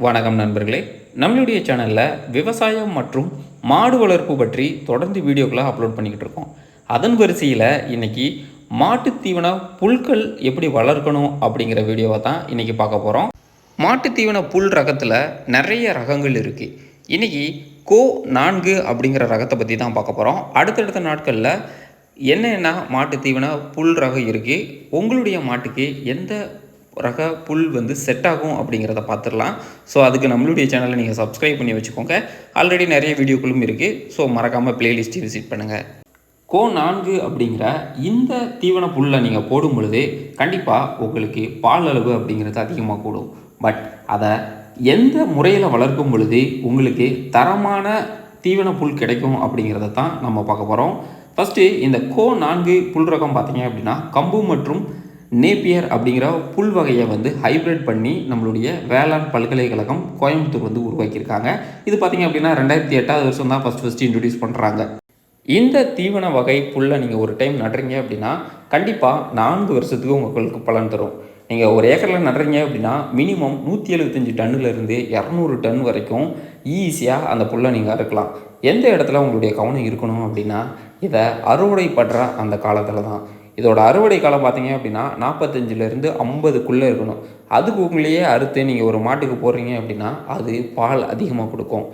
வணக்கம் நண்பர்களே. நம்மளுடைய சேனலில் விவசாயம் மற்றும் மாடு வளர்ப்பு பற்றி தொடர்ந்து வீடியோக்களை அப்லோட் பண்ணிக்கிட்டு இருக்கோம். அதன் வரிசையில் இன்றைக்கி மாட்டுத்தீவன புல்கள் எப்படி வளர்க்கணும் அப்படிங்கிற வீடியோவை தான் இன்றைக்கி பார்க்க போகிறோம் மாட்டுத்தீவன புல் ரகத்தில் நிறைய ரகங்கள் இருக்குது இன்னைக்கு கோ நான்கு அப்படிங்கிற ரகத்தை பற்றி தான் பார்க்க போகிறோம் அடுத்தடுத்த நாட்களில் என்னென்ன மாட்டுத்தீவன புல் ரகம் இருக்குது உங்களுடைய மாட்டுக்கு எந்த ரக புல் வந்து செட் ஆகும் அப்படிங்கிறத பார்த்துடலாம். ஸோ அதுக்கு நம்மளுடைய சேனலை நீங்கள் சப்ஸ்கிரைப் பண்ணி வச்சுக்கோங்க. ஆல்ரெடி நிறைய வீடியோக்களும் இருக்குது ஸோ மறக்காமல் பிளேலிஸ்ட்டை விசிட் பண்ணுங்கள் கோ நான்கு அப்படிங்கிற இந்த தீவன புல்லை நீங்கள் போடும் பொழுது கண்டிப்பாக உங்களுக்கு பால் அளவு அப்படிங்கிறது அதிகமாக கூடும். பட் அதை எந்த முறையில் வளர்க்கும் பொழுது உங்களுக்கு தரமான தீவன புல் கிடைக்கும் அப்படிங்கிறத தான் நம்ம பார்க்க போகிறோம் ஃபஸ்ட்டு இந்த கோ நான்கு புல் ரகம் பார்த்தீங்க அப்படின்னா கம்பு மற்றும் நேப்பியர் அப்படிங்கிற புல் வகையை வந்து ஹைப்ரிட் பண்ணி நம்மளுடைய வேளாண் பல்கலைக்கழகம் கோயம்புத்தூர் வந்து உருவாக்கியிருக்காங்க. இது பார்த்தீங்க அப்படின்னா ரெண்டாயிரத்தி எட்டாவது வருஷம் தான் ஃபஸ்ட் ஃபஸ்ட்டு இன்ட்ரடியூஸ் பண்ணுறாங்க இந்த தீவன வகை புல்லை நீங்கள் ஒரு டைம் நடுறீங்க அப்படின்னா கண்டிப்பாக நான்கு வருஷத்துக்கு உங்களுக்கு பலன் தரும். நீங்கள் ஒரு ஏக்கரில் நடுறீங்க அப்படின்னா மினிமம் நூற்றி எழுபத்தஞ்சி டன்னுலேருந்து இரநூறு டன் வரைக்கும் ஈஸியாக அந்த புல்லை நீங்கள் அறுக்கலாம். எந்த இடத்துல உங்களுடைய கவனம் இருக்கணும் அப்படின்னா இதை அறுவடை படுற அந்த காலத்தில் தான் இதோட அறுவடை காலம் பார்த்தீங்க அப்படின்னா நாற்பத்தஞ்சிலேருந்து ஐம்பதுக்குள்ளே இருக்கணும். அதுக்கு உங்களையே அறுத்து நீங்கள் ஒரு மாட்டுக்கு போடுறீங்க அப்படின்னா அது பால் அதிகமாக கொடுக்கும்.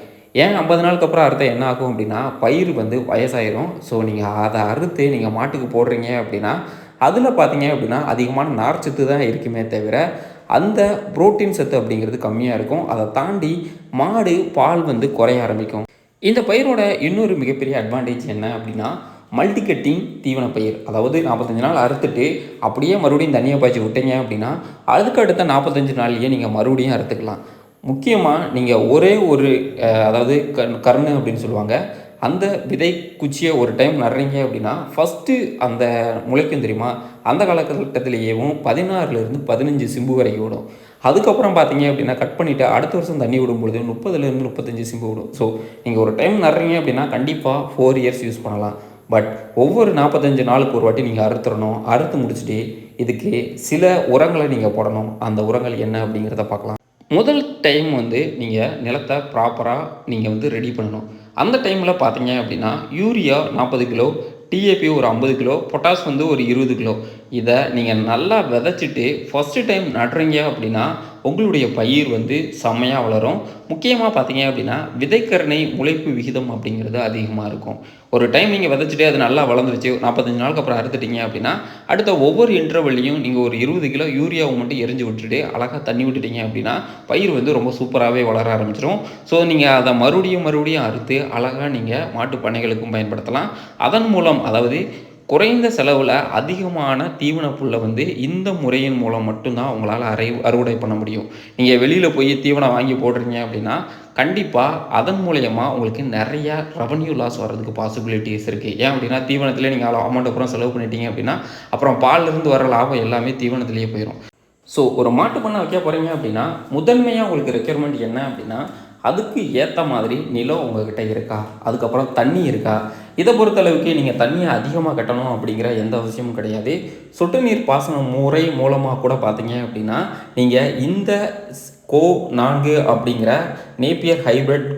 ஏன் ஐம்பது நாளுக்கு அப்புறம் அறுத்த என்ன ஆகும் அப்படின்னா பயிர் வந்து வயசாயிரும். ஸோ நீங்கள் அதை அறுத்து நீங்கள் மாட்டுக்கு போடுறீங்க அப்படின்னா அதில் பார்த்தீங்க அப்படின்னா அதிகமான நார்ச்சத்து தான் இருக்குமே தவிர அந்த புரோட்டீன் சத்து அப்படிங்கிறது கம்மியாக இருக்கும். அதை தாண்டி மாடு பால் வந்து குறைய ஆரம்பிக்கும். இந்த பயிரோட இன்னொரு மிகப்பெரிய அட்வான்டேஜ் என்ன அப்படின்னா மல்டி கட்டிங் தீவன பயிர். அதாவது நாற்பத்தஞ்சு நாள் அறுத்துட்டு அப்படியே மறுபடியும் தண்ணியை பாய்ச்சி விட்டீங்க அப்படின்னா அதுக்கு அடுத்த நாற்பத்தஞ்சு நாள்லேயே நீங்கள் மறுபடியும் அறுத்துக்கலாம். முக்கியமாக நீங்கள் ஒரே ஒரு அதாவது கண் கருணு அப்படின்னு சொல்லுவாங்க. அந்த விதை குச்சியை ஒரு டைம் நடுறீங்க அப்படின்னா ஃபஸ்ட்டு அந்த முளைக்கும் தெரியுமா? அந்த காலகட்டத்திலேயேவும் பதினாறுலேருந்து பதினஞ்சு சிம்பு வரைக்கும் விடும் அதுக்கப்புறம் பார்த்தீங்க அப்படின்னா கட் பண்ணிவிட்டு அடுத்த வருஷம் தண்ணி விடும் பொழுது முப்பதுலேருந்து முப்பத்தஞ்சு சிம்பு விடும் ஸோ நீங்கள் ஒரு டைம் நடுறீங்க அப்படின்னா கண்டிப்பாக ஃபோர் இயர்ஸ் யூஸ் பண்ணலாம். பட் ஒவ்வொரு நாற்பத்தஞ்சு நாளுக்கு ஒரு வாட்டி நீங்கள் அறுத்துடணும் அறுத்து முடிச்சுட்டு இதுக்கு சில உரங்களை நீங்கள் போடணும். அந்த உரங்கள் என்ன அப்படிங்கிறத பார்க்கலாம். முதல் டைம் வந்து நீங்கள் நிலத்தை ப்ராப்பராக நீங்கள் வந்து ரெடி பண்ணணும். அந்த டைமில் பார்த்தீங்க அப்படின்னா யூரியா நாற்பது கிலோ டிஏபி ஒரு ஐம்பது கிலோ பொட்டாஸ் வந்து ஒரு இருபது கிலோ. இதை நீங்கள் நல்லா விதைச்சிட்டு ஃபஸ்ட்டு டைம் நடுறீங்க அப்படின்னா உங்களுடைய பயிர் வந்து செம்மையாக வளரும். முக்கியமாக பார்த்தீங்க அப்படின்னா விதைக்கரணை முளைப்பு விகிதம் அப்படிங்கிறது அதிகமாக இருக்கும். ஒரு டைம் நீங்கள் விதைச்சிட்டு அது நல்லா வளர்ந்துருச்சு நாற்பத்தஞ்சு நாளுக்கு அப்புறம் அறுத்துட்டீங்க அப்படின்னா அடுத்த ஒவ்வொரு இன்டர்வெல்லையும் நீங்கள் ஒரு இருபது கிலோ யூரியாவை மட்டும் எரிஞ்சு விட்டுட்டு அழகாக தண்ணி விட்டுட்டீங்க அப்படின்னா பயிர் வந்து ரொம்ப சூப்பராகவே வளர ஆரம்பிச்சிடும் ஸோ நீங்கள் அதை மறுபடியும் மறுபடியும் அறுத்து அழகாக நீங்கள் மாட்டு பண்ணைகளுக்கும் பயன்படுத்தலாம். அதன் மூலம் அதாவது குறைந்த செலவில் அதிகமான தீவன புல்லை வந்து இந்த முறையின் மூலம் மட்டும்தான் உங்களால் அறை அறுவடை பண்ண முடியும். நீங்கள் வெளியில் போய் தீவனம் வாங்கி போடுறீங்க அப்படின்னா கண்டிப்பாக அதன் மூலயமா உங்களுக்கு நிறையா ரெவன்யூ லாஸ் வர்றதுக்கு பாசிபிலிட்டிஸ் இருக்குது ஏன் அப்படின்னா தீவனத்திலே நீங்கள் அமௌண்ட் அப்புறம் செலவு பண்ணிட்டீங்க அப்படின்னா அப்புறம் பால்லேருந்து வர லாபம் எல்லாமே தீவனத்திலேயே போயிடும் ஸோ ஒரு மாட்டு பண்ணை வைக்க போகிறீங்க அப்படின்னா முதன்மையாக உங்களுக்கு ரெக்யர்மெண்ட் என்ன அப்படின்னா அதுக்கு ஏற்ற மாதிரி நிலம் உங்ககிட்ட இருக்கா? அதுக்கப்புறம் தண்ணி இருக்கா? இதை பொறுத்தளவுக்கு நீங்கள் தண்ணியை அதிகமாக கட்டணும் அப்படிங்கிற எந்த அவசியமும் கிடையாது. சொட்டு நீர் பாசன முறை மூலமாக கூட பார்த்தீங்க அப்படின்னா நீங்கள் இந்த கோ நான்கு அப்படிங்கிற நேப்பியர் ஹைபிரிட்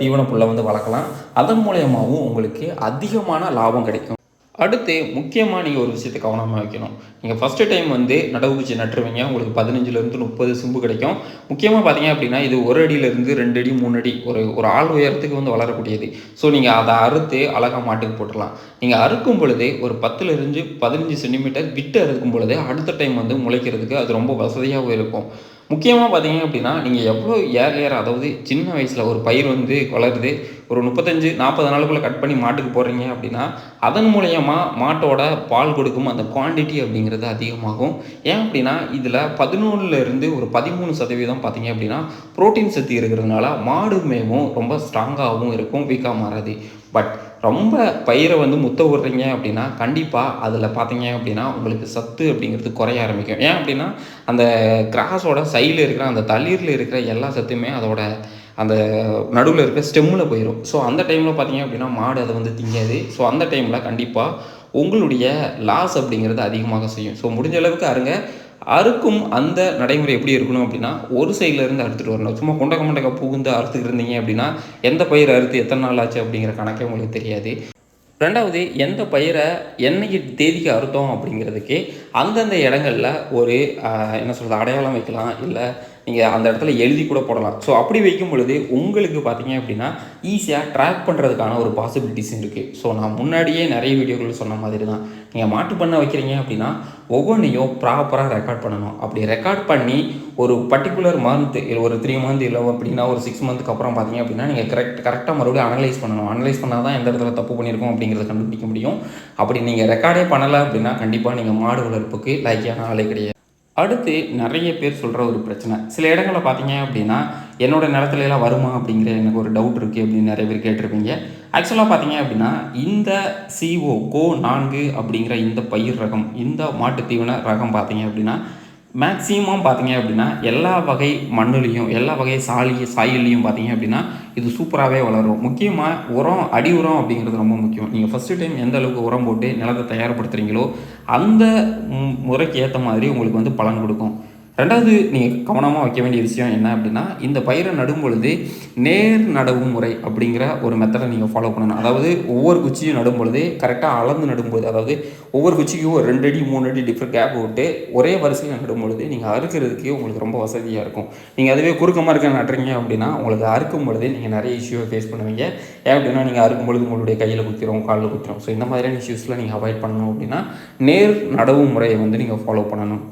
தீவன புல்லை வந்து வளர்க்கலாம். அதன் மூலயமாவும் உங்களுக்கு அதிகமான லாபம் கிடைக்கும். அடுத்து முக்கியமாக நீங்கள் ஒரு விஷயத்தை கவனமாக வைக்கணும். நீங்கள் ஃபஸ்ட்டு டைம் வந்து நடவு குச்சி நட்டுருவீங்க. உங்களுக்கு பதினஞ்சுலேருந்து முப்பது சிம்பு கிடைக்கும். முக்கியமாக பார்த்தீங்க அப்படின்னா இது ஒரு அடியிலேருந்து ரெண்டு அடி மூணு அடி ஒரு ஒரு ஆள் உயரத்துக்கு வந்து வளரக்கூடியது. ஸோ நீங்கள் அதை அறுத்து அழகாக மாட்டுக்கு போட்டுடலாம். நீங்கள் அறுக்கும் பொழுது ஒரு பத்துலேருந்து பதினஞ்சு சென்டிமீட்டர் விட்டு அறுக்கும் பொழுது அடுத்த டைம் வந்து முளைக்கிறதுக்கு அது ரொம்ப வசதியாகவும் இருக்கும். முக்கியமாக பார்த்தீங்க அப்படின்னா நீங்கள் எவ்வளோ ஏர் ஏர் அதாவது சின்ன வயசில் ஒரு பயிர் வந்து வளருது ஒரு முப்பத்தஞ்சு நாற்பது நாளுக்குள்ளே கட் பண்ணி மாட்டுக்கு போடுறீங்க அப்படின்னா அதன் மூலயமா மாட்டோட பால் கொடுக்கும் அந்த குவாண்டிட்டி அப்படிங்கிறது அதிகமாகும். ஏன் அப்படின்னா இதில் பதினொன்றுலேருந்து ஒரு பதிமூணு சதவீதம் பார்த்தீங்க அப்படின்னா புரோட்டீன் சத்து இருக்கிறதுனால மாடு மேவும் ரொம்ப ஸ்ட்ராங்காகவும் இருக்கும் வீக்காக மாறாது. பட் ரொம்ப பயிரை வந்து முத்த விடுறீங்க அப்படின்னா கண்டிப்பாக அதில் பார்த்தீங்க அப்படின்னா உங்களுக்கு சத்து அப்படிங்கிறது குறைய ஆரம்பிக்கும். ஏன் அப்படின்னா அந்த கிராஸோட சைடில் இருக்கிற அந்த தளிரில் இருக்கிற எல்லா சத்துமே அதோட அந்த நடுவில் இருக்க ஸ்டெம்மில் போயிடும் ஸோ அந்த டைமில் பார்த்தீங்க அப்படின்னா மாடு அதை வந்து திங்காது. ஸோ அந்த டைமில் கண்டிப்பாக உங்களுடைய லாஸ் அப்படிங்கிறது அதிகமாக செய்யும். ஸோ முடிஞ்ச அளவுக்கு அருங்க. அறுக்கும் அந்த நடைமுறை எப்படி இருக்கணும் அப்படின்னா ஒரு சைடில் இருந்து அறுத்துட்டு வரணும். சும்மா கொண்டக்க மண்டக்க புகுந்து அறுத்துக்கிட்டு இருந்தீங்க அப்படின்னா எந்த பயிர் அறுத்து எத்தனை நாள் ஆச்சு அப்படிங்கிற கணக்கே உங்களுக்கு தெரியாது. ரெண்டாவது எந்த பயிரை என்னைக்கு தேதிக்கு அறுத்தோம் அப்படிங்கிறதுக்கு அந்தந்த இடங்களில் ஒரு என்ன சொல்கிறது அடையாளம் வைக்கலாம். இல்லை நீங்கள் அந்த இடத்துல எழுதி கூட போடலாம். ஸோ அப்படி வைக்கும் பொழுது உங்களுக்கு பார்த்தீங்க அப்படின்னா ஈஸியாக ட்ராக் பண்ணுறதுக்கான ஒரு பாசிபிலிட்டிஸ் இருக்குது ஸோ நான் முன்னாடியே நிறைய வீடியோக்கள் சொன்ன மாதிரி தான் நீங்கள் மாட்டு பண்ண வைக்கிறீங்க அப்படின்னா ஒவ்வொன்றையும் ப்ராப்பராக ரெக்கார்ட் பண்ணணும். அப்படி ரெக்கார்ட் பண்ணி ஒரு பர்டிகுலர் மந்த் ஒரு த்ரீ மந்த் இல்லை அப்படின்னா ஒரு சிக்ஸ் மந்த்துக்கு அப்புறம் பார்த்தீங்க அப்படின்னா நீங்கள் கரெக்ட் கரெக்டாக மறுபடியும் அனலைஸ் பண்ணணும். அனலைஸ் பண்ணால் தான் எந்த இடத்துல தப்பு பண்ணியிருக்கோம் அப்படிங்கிறத கண்டுபிடிக்க முடியும். அப்படி நீங்கள் ரெக்கார்டே பண்ணலை அப்படின்னா கண்டிப்பாக நீங்கள் மாடு வளர்ப்புக்கு லைக்கியான ஆளே கிடையாது. அடுத்து நிறைய பேர் சொல்கிற ஒரு பிரச்சனை. சில இடங்களில் பார்த்தீங்க அப்படின்னா என்னோட நிலத்துல எல்லாம் வருமா அப்படிங்கிற எனக்கு ஒரு டவுட் இருக்குது அப்படின்னு நிறைய பேர் கேட்டிருப்பீங்க. ஆக்சுவலாக பார்த்தீங்க அப்படின்னா இந்த சிஓ கோ நான்கு அப்படிங்கிற இந்த பயிர் ரகம் இந்த மாட்டுத்தீவன ரகம் பார்த்தீங்க அப்படின்னா மேக்ஸிமம் பார்த்தீங்க அப்படின்னா எல்லா வகை மண்ணுலேயும் எல்லா வகை சாலி சாயிலையும் பார்த்தீங்க அப்படின்னா இது சூப்பராகவே வளரும். முக்கியமாக உரம் அடி உரம் அப்படிங்கிறது ரொம்ப முக்கியம். நீங்கள் ஃபஸ்ட்டு டைம் எந்த அளவுக்கு உரம் போட்டு நிலத்தை தயார்படுத்துகிறீங்களோ அந்த முறைக்கு ஏற்ற மாதிரி உங்களுக்கு வந்து பலன் கொடுக்கும். ரெண்டாவது நீங்கள் கவனமாக வைக்க வேண்டிய விஷயம் என்ன அப்படின்னா இந்த பயிரை நடும் பொழுது நேர் நடவு முறை அப்படிங்கிற ஒரு மெத்தடை நீங்கள் ஃபாலோ பண்ணணும். அதாவது ஒவ்வொரு குச்சியும் நடும் பொழுது கரெக்டாக அளந்து நடும்போது அதாவது ஒவ்வொரு குச்சிக்கும் ஒரு ரெண்டு அடி மூணு அடி டிஃப்ரெண்ட் கேப் விட்டு ஒரே வரிசையில் நடும் பொழுது நீங்கள் அறுக்கிறதுக்கு உங்களுக்கு ரொம்ப வசதியாக இருக்கும். நீங்கள் அதுவே குறுக்கமாக இருக்க நட்டுறீங்க அப்படின்னா உங்களுக்கு அறுக்கும் பொழுது நீங்கள் நிறைய இஷ்யூவை ஃபேஸ் பண்ணுவீங்க. ஏன் அப்படின்னா நீங்கள் அறுக்கும் பொழுது உங்களுடைய கையில் குத்திரும் காலில் குத்திரும். ஸோ இந்த மாதிரியான இஷ்யூஸ்லாம் நீங்கள் அவாய்ட் பண்ணணும் அப்படின்னா நேர் நடவு முறையை வந்து நீங்கள் ஃபாலோ பண்ணணும்.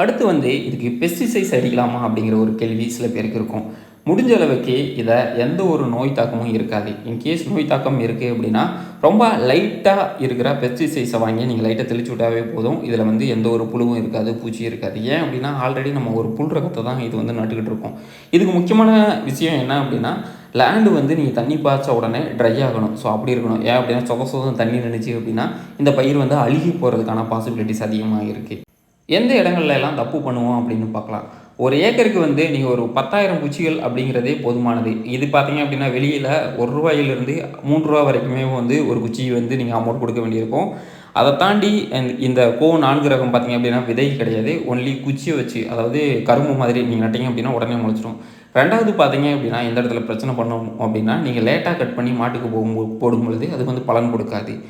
அடுத்து வந்து இதுக்கு பெஸ்டிசைட்ஸ் அடிக்கலாமா அப்படிங்கிற ஒரு கேள்வி சில பேருக்கு இருக்கும். முடிஞ்ச அளவுக்கு இதை எந்த ஒரு நோய் தாக்கமும் இருக்காது. இன்கேஸ் நோய் தாக்கம் இருக்குது அப்படின்னா ரொம்ப லைட்டாக இருக்கிற பெஸ்டிசைட்ஸை வாங்கி நீங்கள் லைட்டாக தெளிச்சு விட்டாவே போதும். இதில் வந்து எந்த ஒரு புழுவும் இருக்காது பூச்சியும் இருக்காது. ஏன் அப்படின்னா ஆல்ரெடி நம்ம ஒரு புல் ரகத்தை தான் இது வந்து நட்டுக்கிட்டு இருக்கோம். இதுக்கு முக்கியமான விஷயம் என்ன அப்படின்னா லேண்டு வந்து நீங்கள் தண்ணி பாய்ச்ச உடனே ட்ரை ஆகணும். ஸோ அப்படி இருக்கணும். ஏன் அப்படின்னா சொத சொதம் தண்ணி நினைச்சு அப்படின்னா இந்த பயிர் வந்து அழுகி போகிறதுக்கான பாசிபிலிட்டிஸ் அதிகமாக இருக்குது எந்த இடங்கள்ல எல்லாம் தப்பு பண்ணுவோம் அப்படின்னு பார்க்கலாம். ஒரு ஏக்கருக்கு வந்து நீங்கள் ஒரு பத்தாயிரம் குச்சிகள் அப்படிங்கிறதே போதுமானது. இது பார்த்தீங்க அப்படின்னா வெளியில் ஒரு ரூபாயிலிருந்து மூன்று ரூபா வரைக்குமே வந்து ஒரு குச்சி வந்து நீங்கள் அமௌண்ட் கொடுக்க வேண்டியிருக்கும். அதை தாண்டி இந்த- இந்த கோ நான்கு ரகம் பார்த்தீங்க அப்படின்னா விதை கிடையாது. ஒன்லி குச்சியை வச்சு அதாவது கரும்பு மாதிரி நீங்கள் நட்டீங்க அப்படின்னா உடனே முளைச்சிடும் ரெண்டாவது பார்த்தீங்க அப்படின்னா எந்த இடத்துல பிரச்சனை பண்ணோம் அப்படின்னா நீங்கள் லேட்டாக கட் பண்ணி மாட்டுக்கு போகும் போடும் பொழுது அது வந்து பலன் கொடுக்காது.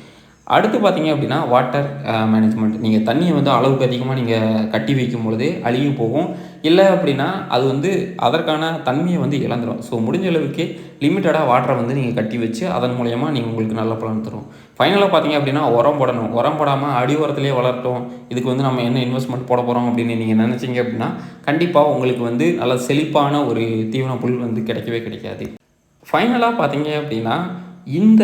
அடுத்து பார்த்தீங்க அப்படின்னா வாட்டர் மேனேஜ்மெண்ட் நீங்கள் தண்ணியை வந்து அளவுக்கு அதிகமாக நீங்கள் கட்டி வைக்கும் பொழுது அழுகி போகும். இல்லை அப்படின்னா அது வந்து அதற்கான தன்மையை வந்து இழந்துடும் ஸோ முடிஞ்ச அளவுக்கு லிமிட்டடாக வாட்டரை வந்து நீங்கள் கட்டி வச்சு அதன் மூலயமா நீங்கள் உங்களுக்கு நல்ல பலன் தரும். ஃபைனலாக பார்த்தீங்க அப்படின்னா உரம் போடணும். உரம் போடாமல் அடி உரத்துலேயே வளரட்டும். இதுக்கு வந்து நம்ம என்ன இன்வெஸ்ட்மெண்ட் போட போகிறோம் அப்படின்னு நீங்கள் நினச்சிங்க அப்படின்னா கண்டிப்பாக உங்களுக்கு வந்து நல்ல செழிப்பான ஒரு தீவன புல் வந்து கிடைக்கவே கிடைக்காது. ஃபைனலாக பார்த்தீங்க அப்படின்னா இந்த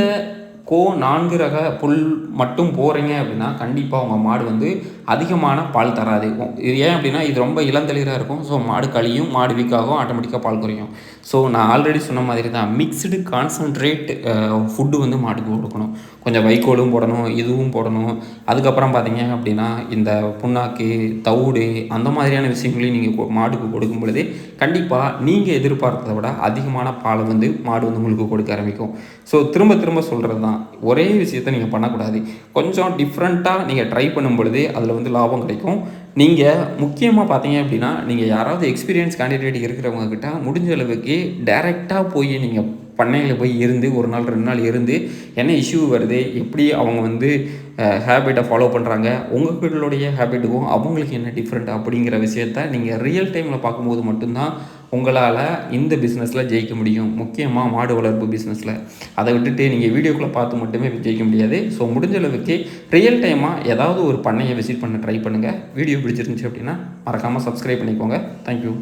கோ நான்கு ரக புல் மட்டும் போகிறீங்க அப்படின்னா கண்டிப்பாக உங்கள் மாடு வந்து அதிகமான பால் தராது. இது ஏன் அப்படின்னா இது ரொம்ப இளந்தளிராக இருக்கும். ஸோ மாடு கழியும் மாடு வீக்காகும் ஆட்டோமேட்டிக்காக பால் குறையும். ஸோ நான் ஆல்ரெடி சொன்ன மாதிரி தான் மிக்ஸ்டு கான்சன்ட்ரேட் ஃபுட்டு வந்து மாட்டுக்கு கொடுக்கணும். கொஞ்சம் வைக்கோலும் போடணும் இதுவும் போடணும். அதுக்கப்புறம் பார்த்தீங்க அப்படின்னா இந்த புண்ணாக்கு தவிடு அந்த மாதிரியான விஷயங்களையும் நீங்கள் மாட்டுக்கு கொடுக்கும் பொழுது கண்டிப்பாக நீங்கள் எதிர்பார்த்ததை விட அதிகமான பாலை வந்து மாடு வந்து உங்களுக்கு கொடுக்க ஆரம்பிக்கும். ஸோ திரும்ப திரும்ப சொல்கிறது தான் ஒரே விஷயத்தை நீங்கள் பண்ணக்கூடாது. கொஞ்சம் டிஃப்ரெண்ட்டாக நீங்கள் ட்ரை பண்ணும் பொழுது அதில் வந்து லாபம் கிடைக்கும். நீங்கள் முக்கியமாக பார்த்தீங்க அப்படின்னா நீங்கள் யாராவது எக்ஸ்பீரியன்ஸ் கேண்டிடேட் இருக்கிறவங்கக்கிட்ட முடிஞ்ச அளவுக்கு டைரெக்டாக போய் நீங்கள் பண்ணையில் போய் இருந்து ஒரு நாள் ரெண்டு நாள் இருந்து என்ன இஷ்யூ வருது எப்படி அவங்க வந்து ஹேபிட்டை ஃபாலோ பண்ணுறாங்க உங்களுடைய ஹேபிட்டுக்கும் அவங்களுக்கு என்ன டிஃப்ரெண்ட் அப்படிங்கிற விஷயத்த நீங்கள் ரியல் டைமில் பார்க்கும்போது மட்டும்தான் உங்களால் இந்த பிஸ்னஸில் ஜெயிக்க முடியும். முக்கியமாக மாடு வளர்ப்பு பிஸ்னஸில் அதை விட்டுட்டு நீங்கள் வீடியோக்குள்ளே பார்த்து மட்டுமே ஜெயிக்க முடியாது. ஸோ முடிஞ்ச அளவுக்கு ரியல் டைமாக ஏதாவது ஒரு பண்ணையை விசிட் பண்ண ட்ரை பண்ணுங்கள் வீடியோ பிடிச்சிருந்துச்சு அப்படின்னா மறக்காமல் சப்ஸ்கிரைப் பண்ணிக்கோங்க. தேங்க்யூ